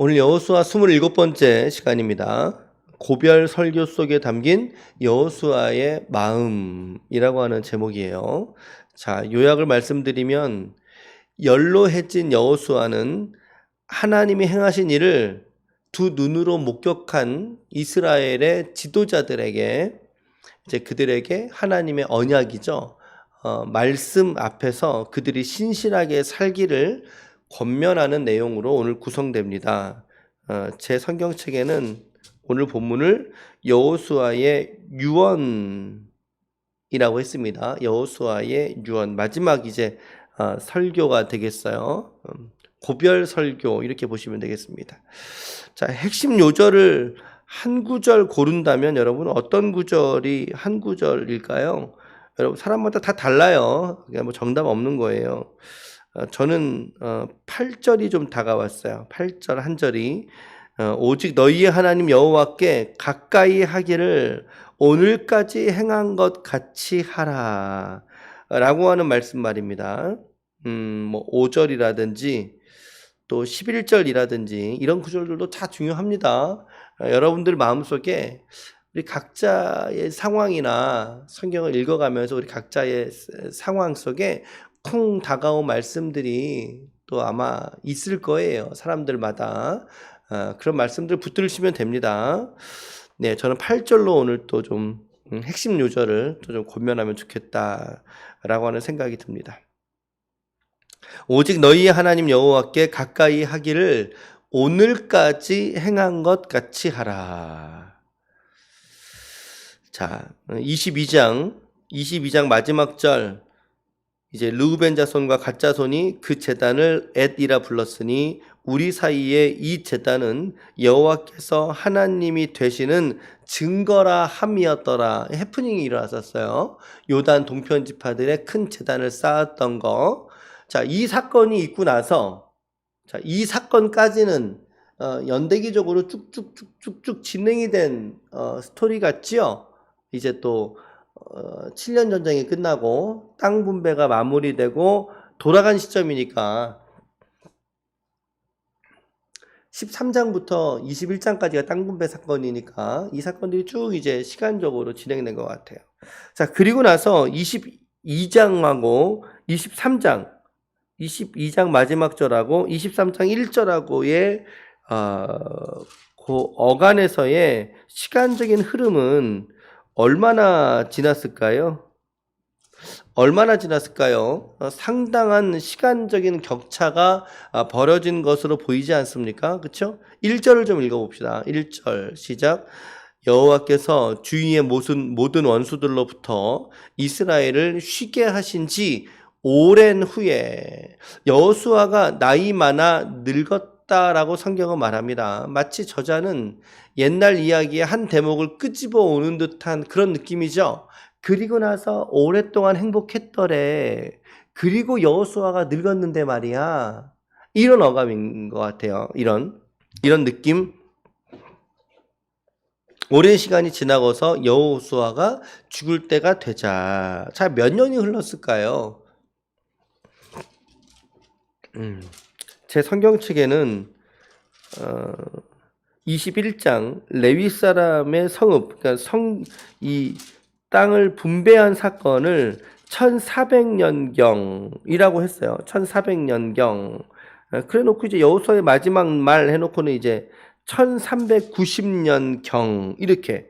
오늘 여호수아 27번째 시간입니다. 고별 설교 속에 담긴 여호수아의 마음이라고 하는 제목이에요. 자, 요약을 말씀드리면 연로해진 여호수아는 하나님이 행하신 일을 두 눈으로 목격한 이스라엘의 지도자들에게 이제 그들에게 하나님의 언약이죠. 어, 말씀 앞에서 그들이 신실하게 살기를 권면하는 내용으로 오늘 구성됩니다. 어, 제 성경책에는 오늘 본문을 여호수아의 유언이라고 했습니다. 여호수아의 유언 마지막 이제 어, 설교가 되겠어요. 음, 고별 설교 이렇게 보시면 되겠습니다. 자, 핵심 요절을 한 구절 고른다면 여러분 어떤 구절이 한 구절일까요? 여러분 사람마다 다 달라요. 그러니까 뭐 정답 없는 거예요. 어, 저는 어, 8절이 좀 다가왔어요. 8절 한 절이 어, 오직 너희의 하나님 여호와께 가까이 하기를 오늘까지 행한 것 같이 하라. 라고 하는 말씀 말입니다. 음, 뭐 5절이라든지 또 11절이라든지 이런 구절들도 다 중요합니다. 어, 여러분들 마음속에 우리 각자의 상황이나 성경을 읽어가면서 우리 각자의 상황 속에 쿵 다가온 말씀들이 또 아마 있을 거예요. 사람들마다. 아, 그런 말씀들 붙들으시면 됩니다. 네, 저는 8절로 오늘 또좀 음, 핵심 요절을 또 좀 고면하면 좋겠다라고 하는 생각이 듭니다. 오직 너희의 하나님 여호와께 가까이 하기를 오늘까지 행한 것 같이 하라. 자, 22장 22장 마지막 절 이제 르우벤 자손과 갓 자손이 그 제단을 엣이라 불렀으니 우리 사이에 이 제단은 여호와께서 하나님이 되시는 증거라 함이었더라. 해프닝이 일어났었어요. 요단 동편 지파들의 큰 제단을 쌓았던 거. 자, 이 사건이 있고 나서 자, 이 사건까지는 어, 연대기적으로 쭉쭉쭉쭉쭉 진행이 된 어, 스토리 같지요. 이제 또 어, 7년 전쟁이 끝나고 땅 분배가 마무리되고 돌아간 시점이니까 13장부터 21장까지가 땅 분배 사건이니까 이 사건들이 쭉 이제 시간적으로 진행된 것 같아요. 자, 그리고 나서 22장하고 23장, 22장 마지막 절하고 23장 1절하고의 어, 그 어간에서의 시간적인 흐름은 얼마나 지났을까요? 얼마나 지났을까요? 어, 상당한 시간적인 격차가 아, 벌어진 것으로 보이지 않습니까? 그렇죠? 1절을 좀 읽어 봅시다. 1절 시작. 여호와께서 주위의 모든, 모든 원수들로부터 이스라엘을 쉬게 하신 지 오랜 후에 여호수아가 나이 많아 늙었 다라고 성경은 말합니다. 마치 저자는 옛날 이야기의 한 대목을 끄집어 오는 듯한 그런 느낌이죠. 그리고 나서 오랫동안 행복했더래. 그리고 여호수아가 늙었는데 말이야. 이런 어감인 것 같아요. 이런 이런 느낌. 오랜 시간이 지나고서 여호수아가 죽을 때가 되자. 자, 몇 년이 흘렀을까요? 음, 제 성경책에는 어, 21장 레위 사람의 성읍, 그러니까 성 이 땅을 분배한 사건을 1400년경이라고 했어요. 1400년경. 그래 놓고 이제 여호수아의 마지막 말 해놓고는 이제 1390년경 이렇게.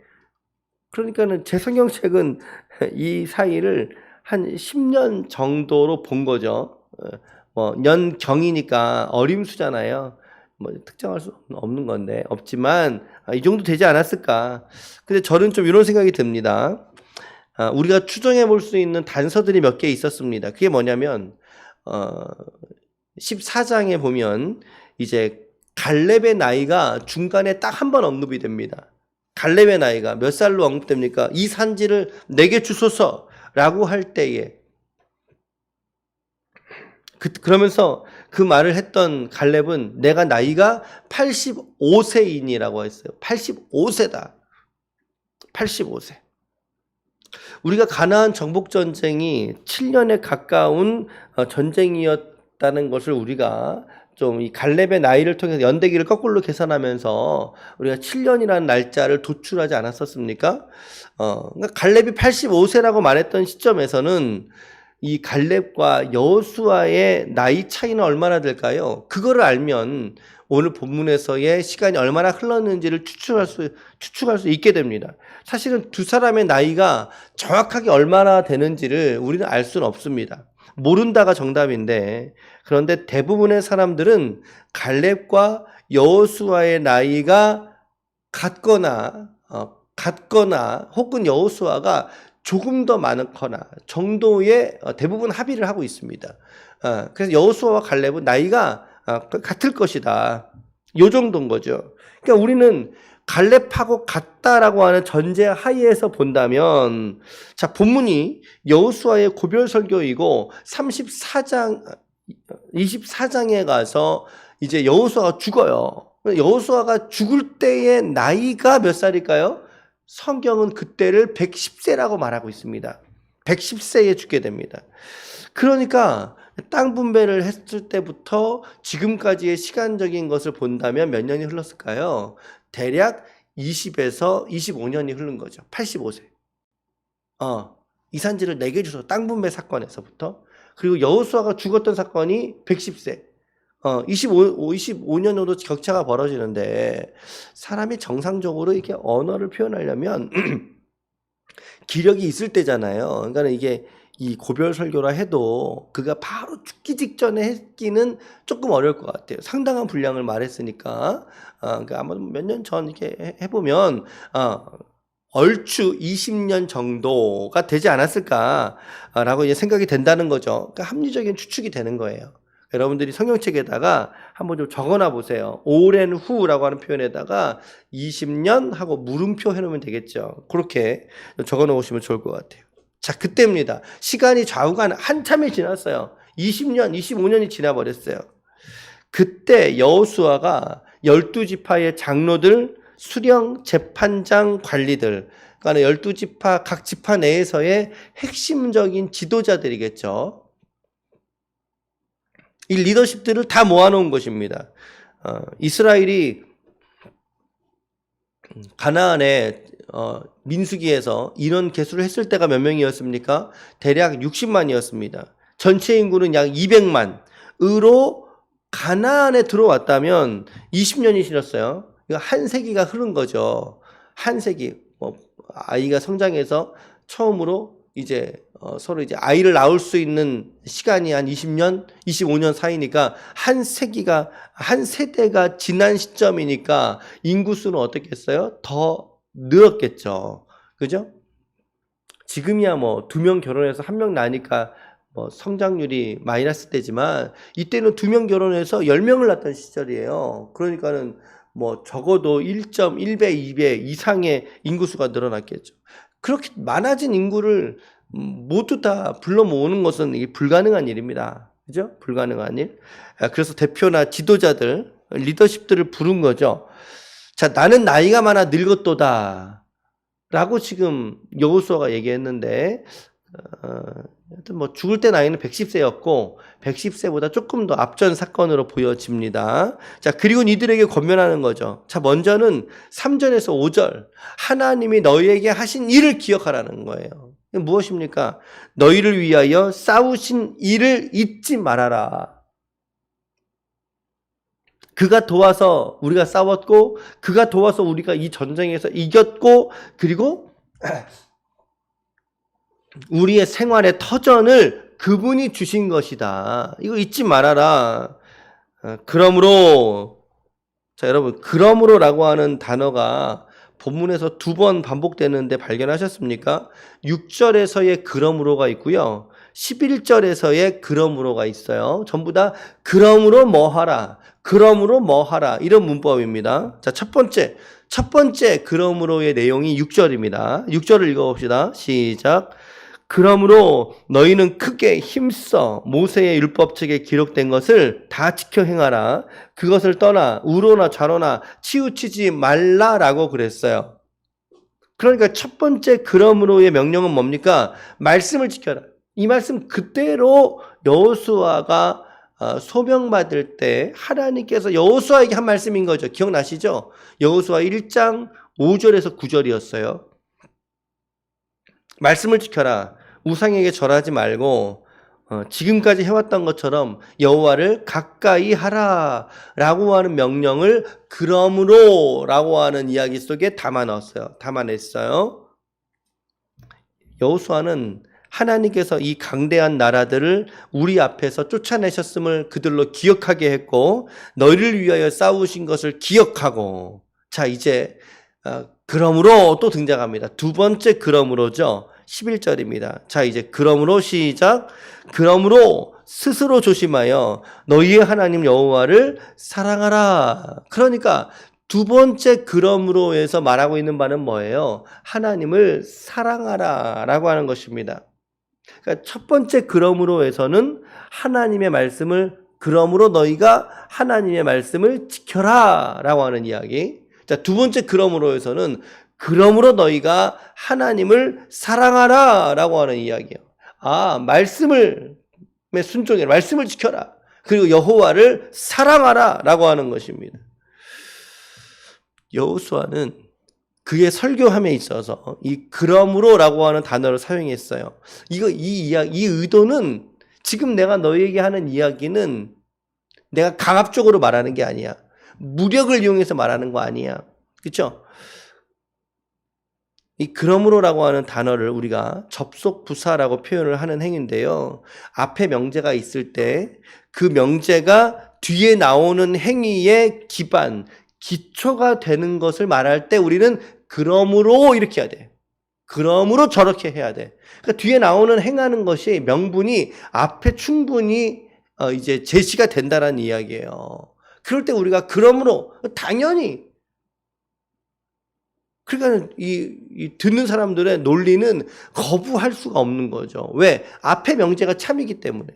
그러니까는 제 성경책은 이 사이를 한 10년 정도로 본 거죠. 뭐 년경이니까 어림수잖아요. 뭐 특정할 수 없는 건데 없지만 아, 이 정도 되지 않았을까. 근데 저는 좀 이런 생각이 듭니다. 아, 우리가 추정해 볼 수 있는 단서들이 몇 개 있었습니다. 그게 뭐냐면 어, 14장에 보면 이제 갈렙의 나이가 중간에 딱 한 번 언급이 됩니다. 갈렙의 나이가 몇 살로 언급됩니까? 이 산지를 내게 주소서라고 할 때에 그, 그러면서 그 말을 했던 갈렙은 내가 나이가 85세인이라고 했어요. 85세다. 85세. 우리가 가나안 정복 전쟁이 7년에 가까운 어, 전쟁이었다는 것을 우리가 좀 이 갈렙의 나이를 통해서 연대기를 거꾸로 계산하면서 우리가 7년이라는 날짜를 도출하지 않았었습니까? 어, 그러니까 갈렙이 85세라고 말했던 시점에서는 이 갈렙과 여호수아의 나이 차이는 얼마나 될까요? 그거를 알면 오늘 본문에서의 시간이 얼마나 흘렀는지를 추측할 수 추측할 수 있게 됩니다. 사실은 두 사람의 나이가 정확하게 얼마나 되는지를 우리는 알 수는 없습니다. 모른다가 정답인데 그런데 대부분의 사람들은 갈렙과 여호수아의 나이가 같거나 어, 같거나 혹은 여호수아가 조금 더 많거나 정도의 어, 대부분 합의를 하고 있습니다. 어, 그래서 여호수아와 갈렙은 나이가 어, 같을 것이다. 요 정도인 거죠. 그러니까 우리는 갈렙하고 같다라고 하는 전제 하에서 본다면 자 본문이 여호수아의 고별 설교이고 34장 24장에 가서 이제 여호수아가 죽어요. 여호수아가 죽을 때의 나이가 몇 살일까요? 성경은 그때를 110세라고 말하고 있습니다. 110세에 죽게 됩니다. 그러니까 땅 분배를 했을 때부터 지금까지의 시간적인 것을 본다면 몇 년이 흘렀을까요? 대략 20에서 25년이 흐른 거죠. 85세. 어, 이산지를 4개 주소 땅 분배 사건에서부터 그리고 여호수아가 죽었던 사건이 110세. 어, 25, 25년 정도 격차가 벌어지는데 사람이 정상적으로 이렇게 언어를 표현하려면 기력이 있을 때잖아요. 그러니까 이게 이 고별 설교라 해도 그가 바로 죽기 직전에 했기는 조금 어려울 것 같아요. 상당한 분량을 말했으니까. 어, 그러니까 아마 몇 년 전 이렇게 해- 해보면, 어, 얼추 20년 정도가 되지 않았을까라고 이제 생각이 된다는 거죠. 그러니까 합리적인 추측이 되는 거예요. 여러분들이 성경책에다가 한번 좀 적어놔 보세요. 오랜 후라고 하는 표현에다가 20년 하고 물음표 해놓으면 되겠죠. 그렇게 적어 놓으시면 좋을 것 같아요. 자, 그때입니다. 시간이 좌우가 한참이 지났어요. 20년, 25년이 지나버렸어요. 그때 여호수아가 열두 지파의 장로들, 수령, 재판장, 관리들, 그러니까 열두 지파 각 지파 내에서의 핵심적인 지도자들이겠죠. 이 리더십들을 다 모아놓은 것입니다. 어, 이스라엘이 가나안에 어, 민수기에서 인원 개수를 했을 때가 몇 명이었습니까? 대략 60만이었습니다. 전체 인구는 약 200만 으로 가나안에 들어왔다면 20년이 지났어요. 한 세기가 흐른 거죠. 한 세기. 뭐 아이가 성장해서 처음으로 이제 어, 서로 이제 아이를 낳을 수 있는 시간이 한 20년, 25년 사이니까 한 세기가 한 세대가 지난 시점이니까 인구 수는 어떻겠어요? 더 늘었겠죠. 그죠? 지금이야 뭐 두 명 결혼해서 한 명 나니까 뭐 성장률이 마이너스 때지만 이때는 두 명 결혼해서 10명을 낳던 시절이에요. 그러니까는 뭐 적어도 1.1배, 2배 이상의 인구수가 늘어났겠죠. 그렇게 많아진 인구를 모두 다 불러 모으는 것은 불가능한 일입니다. 그죠? 불가능한 일. 아, 그래서 대표나 지도자들, 리더십들을 부른 거죠. 자, 나는 나이가 많아 늙었도다. 라고 지금 여호수아가 얘기했는데, 어, 뭐 죽을 때 나이는 110세였고, 110세보다 조금 더 앞전 사건으로 보여집니다. 자, 그리고 이들에게 권면하는 거죠. 자, 먼저는 3절에서 5절. 하나님이 너희에게 하신 일을 기억하라는 거예요. 무엇입니까? 너희를 위하여 싸우신 일을 잊지 말아라. 그가 도와서 우리가 싸웠고, 그가 도와서 우리가 이 전쟁에서 이겼고, 그리고 우리의 생활의 터전을 그분이 주신 것이다. 이거 잊지 말아라. 어, 그러므로, 자, 여러분, 그러므로라고 하는 단어가 본문에서 두 번 반복되는데 발견하셨습니까? 6절에서의 그러므로가 있고요. 11절에서의 그러므로가 있어요. 전부 다 그러므로 뭐 하라. 그러므로 뭐 하라. 이런 문법입니다. 자, 첫 번째. 첫 번째 그러므로의 내용이 6절입니다. 6절을 읽어 봅시다. 시작. 그러므로 너희는 크게 힘써 모세의 율법책에 기록된 것을 다 지켜 행하라. 그것을 떠나 우로나 좌로나 치우치지 말라라고 그랬어요. 그러니까 첫 번째 그러므로의 명령은 뭡니까? 말씀을 지켜라. 이 말씀 그대로 여호수아가 어, 소명받을 때 하나님께서 여호수아에게 한 말씀인 거죠. 기억나시죠? 여호수아 1장 5절에서 9절이었어요. 말씀을 지켜라. 우상에게 절하지 말고 어, 지금까지 해왔던 것처럼 여호와를 가까이 하라라고 하는 명령을 그러므로라고 하는 이야기 속에 담아 넣었어요. 담아냈어요. 여호수아는 하나님께서 이 강대한 나라들을 우리 앞에서 쫓아내셨음을 그들로 기억하게 했고 너희를 위하여 싸우신 것을 기억하고 자 이제 어, 그러므로 또 등장합니다. 두 번째 그러므로죠. 11절입니다. 자, 이제 그러므로 시작. 그러므로 스스로 조심하여 너희의 하나님 여호와를 사랑하라. 그러니까 두 번째 그러므로에서 말하고 있는 바는 뭐예요? 하나님을 사랑하라라고 하는 것입니다. 그러니까 첫 번째 그러므로에서는 하나님의 말씀을 그러므로 너희가 하나님의 말씀을 지켜라라고 하는 이야기. 자, 두 번째 그러므로에서는 그러므로 너희가 하나님을 사랑하라 라고 하는 이야기예요. 아, 말씀을 순종해 말씀을 지켜라. 그리고 여호와를 사랑하라 라고 하는 것입니다. 여호수아는 그의 설교함에 있어서 이 그러므로라고 하는 단어를 사용했어요. 이거 이 이야기 이 의도는 지금 내가 너에게 하는 이야기는 내가 강압적으로 말하는 게 아니야. 무력을 이용해서 말하는 거 아니야. 그렇죠? 이 그러므로라고 하는 단어를 우리가 접속 부사라고 표현을 하는 행위인데요. 앞에 명제가 있을 때 그 명제가 뒤에 나오는 행위의 기반, 기초가 되는 것을 말할 때 우리는 그러므로 이렇게 해야 돼. 그러므로 저렇게 해야 돼. 그러니까 뒤에 나오는 행하는 것이 명분이 앞에 충분히 어 이제 제시가 된다라는 이야기예요. 그럴 때 우리가 그러므로 당연히 그러니까 이, 이, 듣는 사람들의 논리는 거부할 수가 없는 거죠. 왜? 앞에 명제가 참이기 때문에.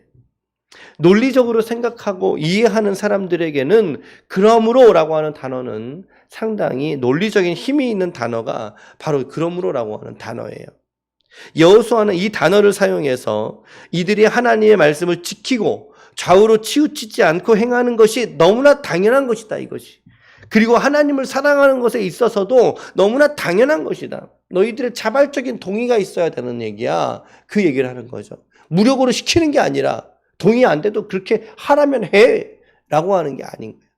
논리적으로 생각하고 이해하는 사람들에게는 그러므로라고 하는 단어는 상당히 논리적인 힘이 있는 단어가 바로 그러므로라고 하는 단어예요. 여호수아는 이 단어를 사용해서 이들이 하나님의 말씀을 지키고 좌우로 치우치지 않고 행하는 것이 너무나 당연한 것이다 이것이. 그리고 하나님을 사랑하는 것에 있어서도 너무나 당연한 것이다. 너희들의 자발적인 동의가 있어야 되는 얘기야. 그 얘기를 하는 거죠. 무력으로 시키는 게 아니라 동의 안 돼도 그렇게 하라면 해. 라고 하는 게 아닌 거예요.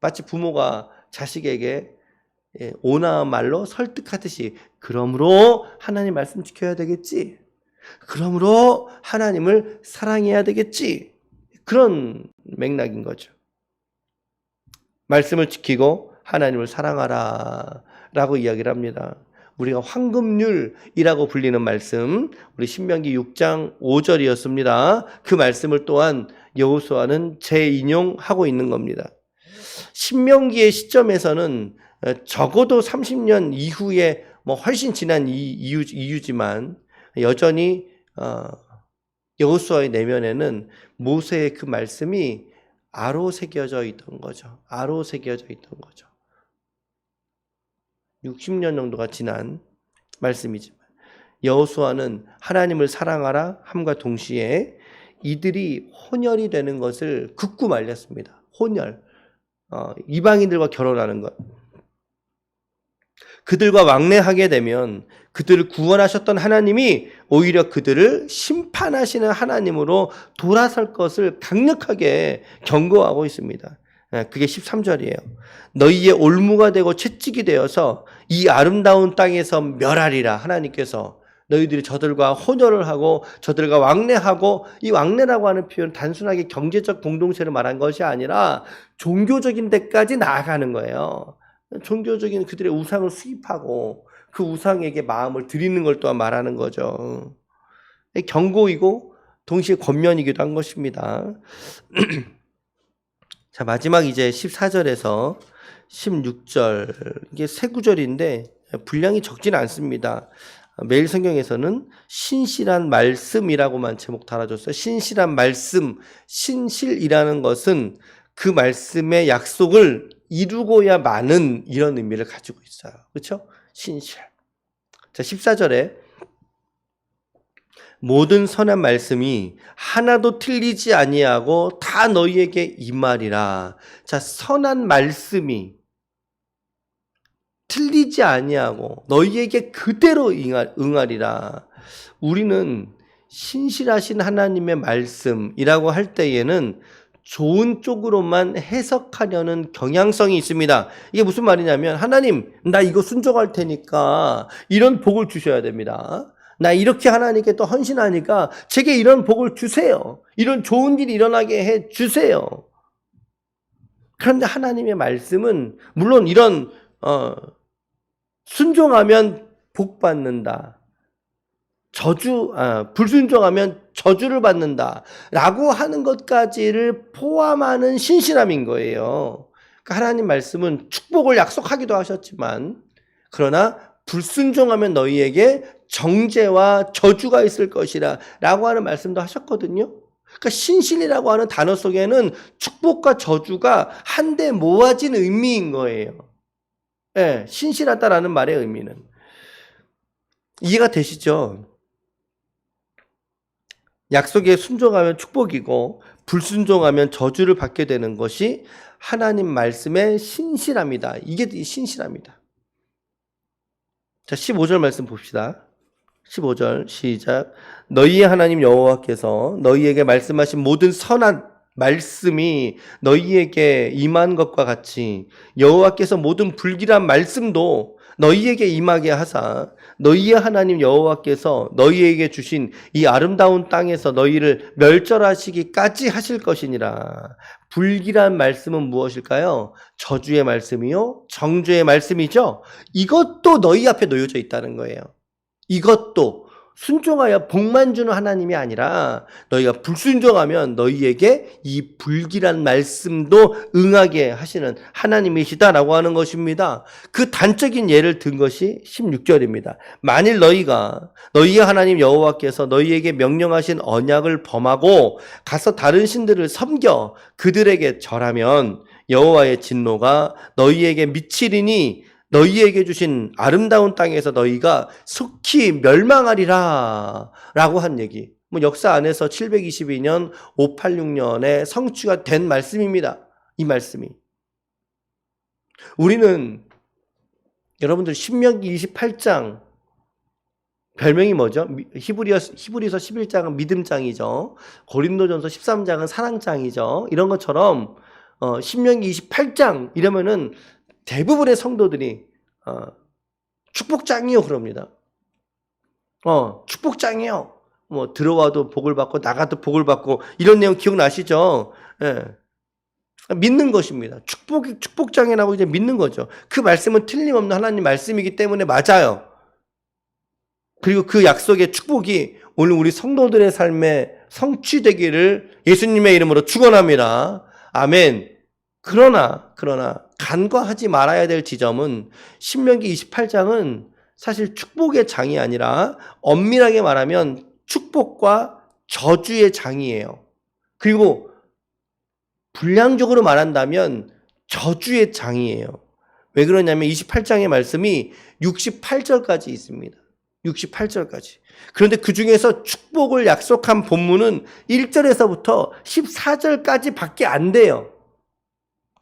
마치 부모가 자식에게 예, 온화한 말로 설득하듯이 그러므로 하나님 말씀 지켜야 되겠지. 그러므로 하나님을 사랑해야 되겠지. 그런 맥락인 거죠. 말씀을 지키고 하나님을 사랑하라 라고 이야기를 합니다. 우리가 황금률이라고 불리는 말씀, 우리 신명기 6장 5절이었습니다. 그 말씀을 또한 여호수아는 재인용하고 있는 겁니다. 신명기의 시점에서는 적어도 30년 이후에 뭐 훨씬 지난 이유, 이유지만 여전히 어, 여호수아의 내면에는 모세의 그 말씀이 아로 새겨져 있던 거죠. 아로 새겨져 있던 거죠. 60년 정도가 지난 말씀이지만 여호수아는 하나님을 사랑하라 함과 동시에 이들이 혼혈이 되는 것을 극구 말렸습니다. 혼혈. 어, 이방인들과 결혼하는 것. 그들과 왕래하게 되면 그들을 구원하셨던 하나님이 오히려 그들을 심판하시는 하나님으로 돌아설 것을 강력하게 경고하고 있습니다. 예, 그게 13절이에요. 너희의 올무가 되고 채찍이 되어서 이 아름다운 땅에서 멸하리라 하나님께서 너희들이 저들과 혼혈을 하고 저들과 왕래하고 이 왕래라고 하는 표현 단순하게 경제적 공동체를 말한 것이 아니라 종교적인 데까지 나아가는 거예요. 종교적인 그들의 우상을 수입하고 그 우상에게 마음을 드리는 걸 또한 말하는 거죠. 경고이고 동시에 권면이기도 한 것입니다. 자, 마지막 이제 14절에서 16절. 이게 세 구절인데 분량이 적지는 않습니다. 매일 성경에서는 신실한 말씀이라고만 제목 달아줬어요. 신실한 말씀, 신실이라는 것은 그 말씀의 약속을 이루고야 마는 이런 의미를 가지고 있어요. 그렇죠? 신실. 자, 14절에 모든 선한 말씀이 하나도 틀리지 아니하고 다 너희에게 이 말이라. 자, 선한 말씀이 틀리지 아니하고 너희에게 그대로 응하리라. 우리는 신실하신 하나님의 말씀이라고 할 때에는 좋은 쪽으로만 해석하려는 경향성이 있습니다. 이게 무슨 말이냐면 하나님 나 이거 순종할 테니까 이런 복을 주셔야 됩니다. 나 이렇게 하나님께 또 헌신하니까 제게 이런 복을 주세요. 이런 좋은 일이 일어나게 해 주세요. 그런데 하나님의 말씀은 물론 이런 어, 순종하면 복 받는다. 저주, 아, 불순종하면 저주를 받는다라고 하는 것까지를 포함하는 신실함인 거예요. 그러니까 하나님 말씀은 축복을 약속하기도 하셨지만, 그러나 불순종하면 너희에게 정죄와 저주가 있을 것이라 라고 하는 말씀도 하셨거든요. 그러니까 신실이라고 하는 단어 속에는 축복과 저주가 한데 모아진 의미인 거예요. 예, 신실하다라는 말의 의미는. 이해가 되시죠? 약속에 순종하면 축복이고 불순종하면 저주를 받게 되는 것이 하나님 말씀의 신실함이다. 이게 신실함이다. 자, 15절 말씀 봅시다. 15절 시작. 너희의 하나님 여호와께서 너희에게 말씀하신 모든 선한 말씀이 너희에게 임한 것과 같이 여호와께서 모든 불길한 말씀도 너희에게 임하게 하사 너희의 하나님 여호와께서 너희에게 주신 이 아름다운 땅에서 너희를 멸절하시기까지 하실 것이니라. 불길한 말씀은 무엇일까요? 저주의 말씀이요, 정죄의 말씀이죠. 이것도 너희 앞에 놓여져 있다는 거예요. 이것도 순종하여 복만 주는 하나님이 아니라 너희가 불순종하면 너희에게 이 불길한 말씀도 응하게 하시는 하나님이시다라고 하는 것입니다. 그 단적인 예를 든 것이 16절입니다. 만일 너희가 너희의 하나님 여호와께서 너희에게 명령하신 언약을 범하고 가서 다른 신들을 섬겨 그들에게 절하면 여호와의 진노가 너희에게 미치리니 너희에게 주신 아름다운 땅에서 너희가 속히 멸망하리라 라고 한 얘기. 뭐 역사 안에서 722년 586년에 성취가 된 말씀입니다. 이 말씀이. 우리는 여러분들 신명기 28장 별명이 뭐죠? 히브리어, 히브리서 11장은 믿음장이죠. 고린도전서 13장은 사랑장이죠. 이런 것처럼 어, 신명기 28장 이러면은 대부분의 성도들이 어, 축복장이요 그럽니다. 어, 축복장이요. 뭐 들어와도 복을 받고 나가도 복을 받고 이런 내용 기억나시죠? 예. 믿는 것입니다. 축복 축복장이라고 이제 믿는 거죠. 그 말씀은 틀림없는 하나님 말씀이기 때문에 맞아요. 그리고 그 약속의 축복이 오늘 우리 성도들의 삶에 성취되기를 예수님의 이름으로 축원합니다. 아멘. 그러나 그러나 간과하지 말아야 될 지점은 신명기 28장은 사실 축복의 장이 아니라 엄밀하게 말하면 축복과 저주의 장이에요. 그리고 분량적으로 말한다면 저주의 장이에요. 왜 그러냐면 28장의 말씀이 68절까지 있습니다. 68절까지. 그런데 그 중에서 축복을 약속한 본문은 1절에서부터 14절까지 밖에 안 돼요.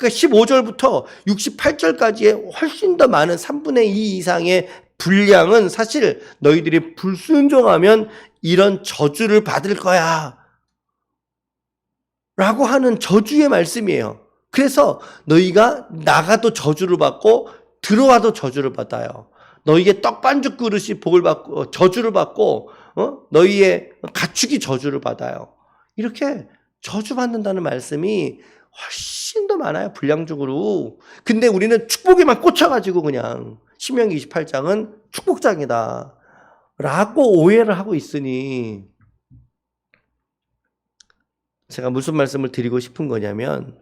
그러니까 15절부터 68절까지의 훨씬 더 많은 3분의 2 이상의 분량은 사실 너희들이 불순종하면 이런 저주를 받을 거야. 라고 하는 저주의 말씀이에요. 그래서 너희가 나가도 저주를 받고 들어와도 저주를 받아요. 너희의 떡반죽 그릇이 복을 받고 저주를 받고 어? 너희의 가축이 저주를 받아요. 이렇게 저주 받는다는 말씀이 훨씬 더 많아요. 분량적으로. 근데 우리는 축복에만 꽂혀가지고 그냥 신명기 28장은 축복장이다. 라고 오해를 하고 있으니 제가 무슨 말씀을 드리고 싶은 거냐면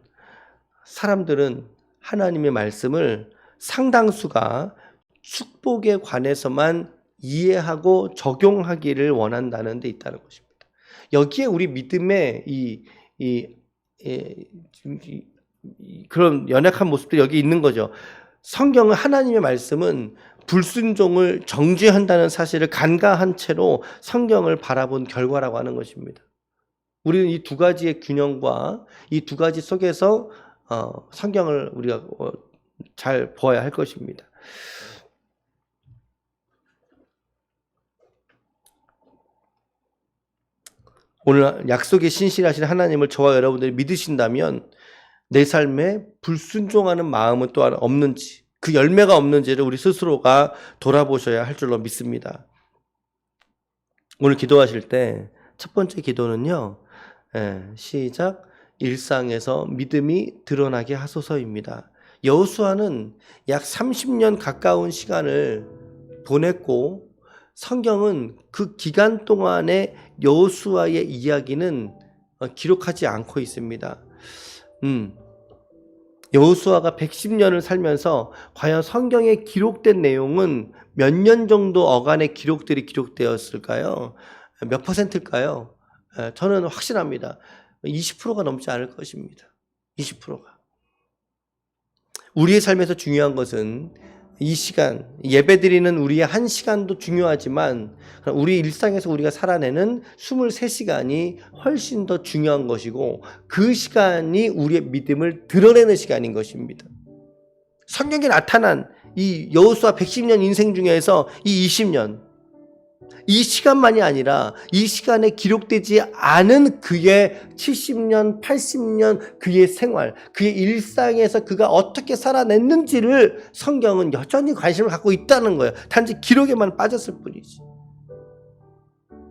사람들은 하나님의 말씀을 상당수가 축복에 관해서만 이해하고 적용하기를 원한다는 데 있다는 것입니다. 여기에 우리 믿음의 이, 이, 이, 이 그런 연약한 모습들이 여기 있는 거죠. 성경은 하나님의 말씀은 불순종을 정죄한다는 사실을 간과한 채로 성경을 바라본 결과라고 하는 것입니다. 우리는 이 두 가지의 균형과 이 두 가지 속에서 어, 성경을 우리가 어, 잘 보아야 할 것입니다. 오늘 약속에 신실하신 하나님을 저와 여러분들이 믿으신다면 내 삶에 불순종하는 마음은 또한 없는지 그 열매가 없는지를 우리 스스로가 돌아보셔야 할 줄로 믿습니다. 오늘 기도하실 때 첫 번째 기도는요. 예, 시작 일상에서 믿음이 드러나게 하소서입니다. 여호수아는 약 30년 가까운 시간을 보냈고 성경은 그 기간 동안의 여호수아의 이야기는 어, 기록하지 않고 있습니다. 음. 여호수아가 110년을 살면서 과연 성경에 기록된 내용은 몇 년 정도 어간의 기록들이 기록되었을까요? 몇 퍼센트일까요? 에, 저는 확신합니다. 20%가 넘지 않을 것입니다. 20%가. 우리의 삶에서 중요한 것은 이 시간, 예배 드리는 우리의 한 시간도 중요하지만 우리 일상에서 우리가 살아내는 23시간이 훨씬 더 중요한 것이고 그 시간이 우리의 믿음을 드러내는 시간인 것입니다. 성경에 나타난 이 여호수아 110년 인생 중에서 이 20년 이 시간만이 아니라 이 시간에 기록되지 않은 그의 70년, 80년 그의 생활, 그의 일상에서 그가 어떻게 살아냈는지를 성경은 여전히 관심을 갖고 있다는 거예요. 단지 기록에만 빠졌을 뿐이지.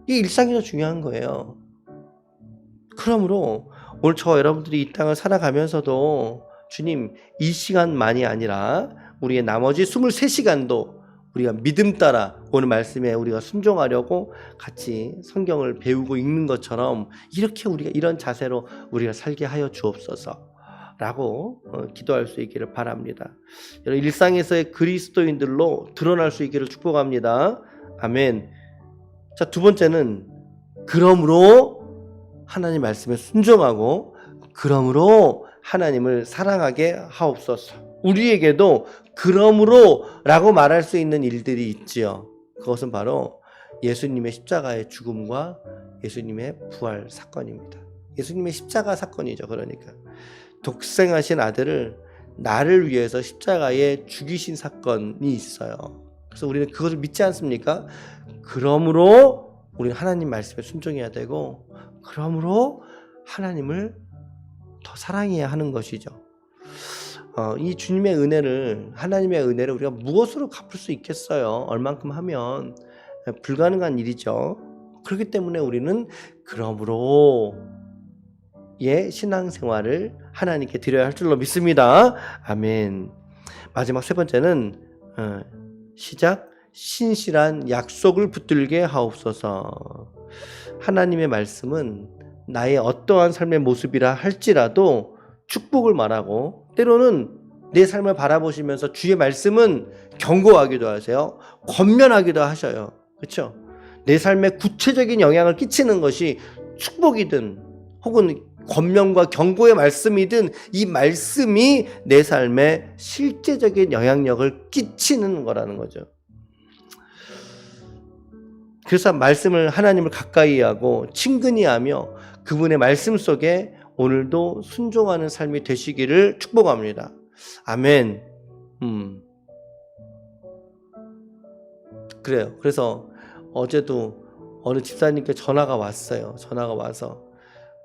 이 일상이 더 중요한 거예요. 그러므로 오늘 저 여러분들이 이 땅을 살아가면서도 주님 이 시간만이 아니라 우리의 나머지 23시간도 우리가 믿음 따라 오늘 말씀에 우리가 순종하려고 같이 성경을 배우고 읽는 것처럼 이렇게 우리가 이런 자세로 우리가 살게 하여 주옵소서. 라고 어, 기도할 수 있기를 바랍니다. 여러분 일상에서의 그리스도인들로 드러날 수 있기를 축복합니다. 아멘. 자, 두 번째는 그러므로 하나님 말씀에 순종하고 그러므로 하나님을 사랑하게 하옵소서. 우리에게도 그러므로 라고 말할 수 있는 일들이 있지요. 그것은 바로 예수님의 십자가의 죽음과 예수님의 부활 사건입니다. 예수님의 십자가 사건이죠. 그러니까. 독생하신 아들을 나를 위해서 십자가에 죽이신 사건이 있어요. 그래서 우리는 그것을 믿지 않습니까? 그러므로 우리는 하나님 말씀에 순종해야 되고, 그러므로 하나님을 더 사랑해야 하는 것이죠. 어, 이 주님의 은혜를 하나님의 은혜를 우리가 무엇으로 갚을 수 있겠어요? 얼만큼 하면 불가능한 일이죠. 그렇기 때문에 우리는 그러므로 의 신앙생활을 하나님께 드려야 할 줄로 믿습니다. 아멘. 마지막 세 번째는 어, 시작 신실한 약속을 붙들게 하옵소서. 하나님의 말씀은 나의 어떠한 삶의 모습이라 할지라도 축복을 말하고 때로는 내 삶을 바라보시면서 주의 말씀은 경고하기도 하세요. 권면하기도 하셔요. 그렇죠? 내 삶에 구체적인 영향을 끼치는 것이 축복이든 혹은 권면과 경고의 말씀이든 이 말씀이 내 삶에 실제적인 영향력을 끼치는 거라는 거죠. 그래서 말씀을 하나님을 가까이 하고 친근히 하며 그분의 말씀 속에 오늘도 순종하는 삶이 되시기를 축복합니다. 아멘. 음. 그래요. 그래서 어제도 어느 집사님께 전화가 왔어요. 전화가 와서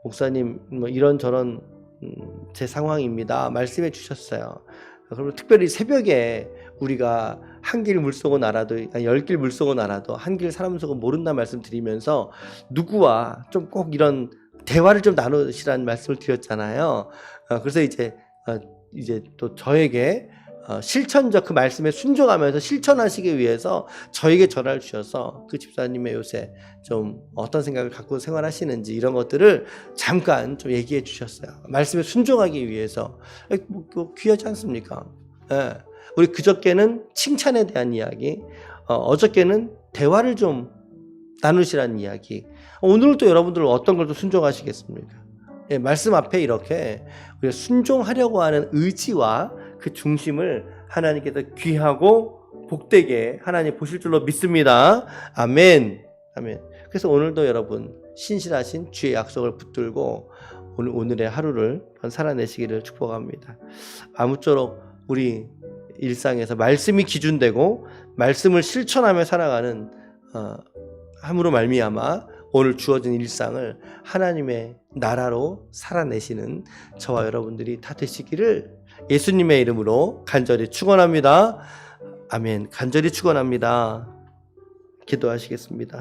목사님 뭐 이런 저런 음, 제 상황입니다. 말씀해 주셨어요. 그리고 특별히 새벽에 우리가 한길 물속은 알아도 열길 물속은 알아도 한길 사람 속은 모른다 말씀드리면서 누구와 좀 꼭 이런 대화를 좀 나누시라는 말씀을 드렸잖아요. 어, 그래서 이제 어, 이제 또 저에게 어, 실천적 그 말씀에 순종하면서 실천하시기 위해서 저에게 전화를 주셔서 그 집사님의 요새 좀 어떤 생각을 갖고 생활하시는지 이런 것들을 잠깐 좀 얘기해 주셨어요. 말씀에 순종하기 위해서 뭐, 뭐 귀하지 않습니까? 예. 우리 그저께는 칭찬에 대한 이야기, 어, 저께는 대화를 좀 나누시라는 이야기. 오늘 또 여러분들 어떤 걸 또 순종하시겠습니까? 예, 말씀 앞에 이렇게 순종하려고 하는 의지와 그 중심을 하나님께서 귀하고 복되게 하나님 보실 줄로 믿습니다. 아멘. 아멘. 그래서 오늘도 여러분 신실하신 주의 약속을 붙들고 오늘 오늘의 하루를 살아내시기를 축복합니다. 아무쪼록 우리 일상에서 말씀이 기준되고 말씀을 실천하며 살아가는 어, 함으로 말미암아 오늘 주어진 일상을 하나님의 나라로 살아내시는 저와 여러분들이 다 되시기를 예수님의 이름으로 간절히 축원합니다. 아멘. 간절히 축원합니다. 기도하시겠습니다.